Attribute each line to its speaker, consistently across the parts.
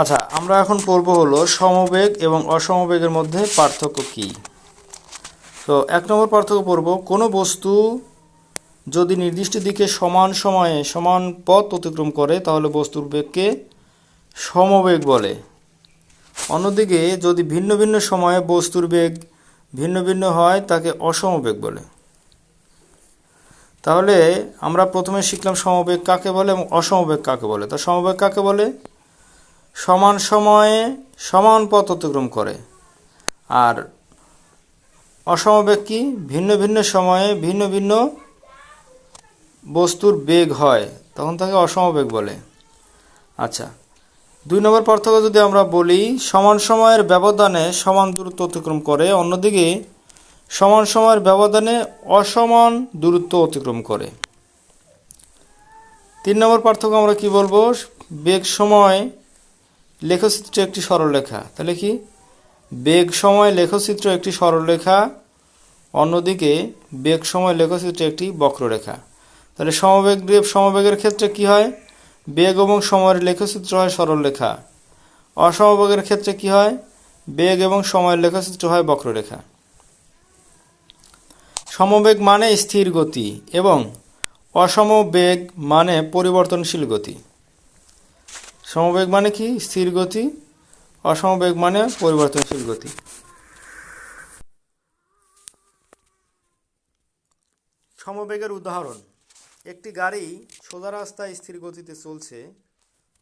Speaker 1: আচ্ছা আমরা এখন পড়ব হলো সমবেগ এবং অসমবেগের মধ্যে পার্থক্য কি? তো এক নম্বর পার্থক্য পড়ব, কোনো বস্তু যদি নির্দিষ্ট দিকে সমান সময়ে সমান পথ অতিক্রম করে, তাহলে বস্তুর বেগকে সমবেগ বলে। অন্যদিকে যদি ভিন্ন ভিন্ন সময়ে বস্তুর বেগ ভিন্ন ভিন্ন হয়, তাকে অসমবেগ বলে। তাহলে আমরা প্রথমে শিখলাম সমবেগ কাকে বলে এবং অসমবেগ কাকে বলে। তা সমবেগ কাকে বলে? সমান সময়ে সমান পথ অতিক্রম করে। আর অসমবেগ ভিন্ন ভিন্ন সময়ে ভিন্ন ভিন্ন বস্তুর বেগ হয়, তখন তাকে অসমবেগ বলে। আচ্ছা দুই নম্বর পার্থক্য যদি আমরা বলি, সমান সময়ের ব্যবধানে সমান দূরত্ব অতিক্রম করে, অন্যদিকে সমান সময়ের ব্যবধানে অসমান দূরত্ব অতিক্রম করে। তিন নম্বর পার্থক্য আমরা কি বলব? বেগ সময় লেখচিত্র একটি সরলরেখা তাহলে কি? বেগ সময় লেখচিত্র একটি সরলরেখা অন্যদিকে বেগ সময় লেখচিত্র একটি বক্ররেখা তাহলে সমবেগ সমবেগের ক্ষেত্রে কি হয়? বেগ এবং সময়ের লেখচিত্র হয় সরলরেখা অসমবেগের ক্ষেত্রে কি হয়? বেগ এবং সময়ের লেখচিত্র হয় বক্ররেখা সমবেগ মানে স্থির গতি এবং অসমবেগ মানে পরিবর্তনশীল গতি। সমবেগ মানে কি? স্থির গতি। অসমবেগ মানে পরিবর্তনশীল গতি। সমবেগের উদাহরণ। একটি গাড়ি সোজা রাস্তায় স্থির গতিতে চলছে।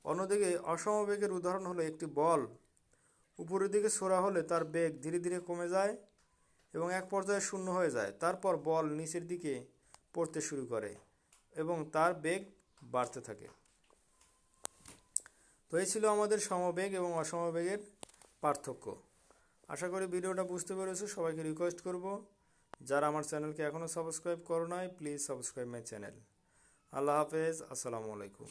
Speaker 1: অন্যদিকে অসমবেগের উদাহরণ হলো একটি বল। উপরের দিকে ছোড়া হলে তার বেগ ধীরে ধীরে কমে যায় এবং এক পর্যায়ে শূন্য হয়ে যায়। তারপর বল নিচের দিকে পড়তে শুরু করে এবং তার বেগ বাড়তে থাকে। তো এই ছিল আমাদের সমবেগ এবং অসমবেগের পার্থক্য। আশা করি ভিডিওটা বুঝতে পেরেছ, সবাইকে রিকোয়েস্ট করব। যারা আমার চ্যানেলকে এখনও সাবস্ক্রাইব করো নাই প্লিজ সাবস্ক্রাইব মাই চ্যানেল আল্লাহ হাফেজ, আসসালামু আলাইকুম।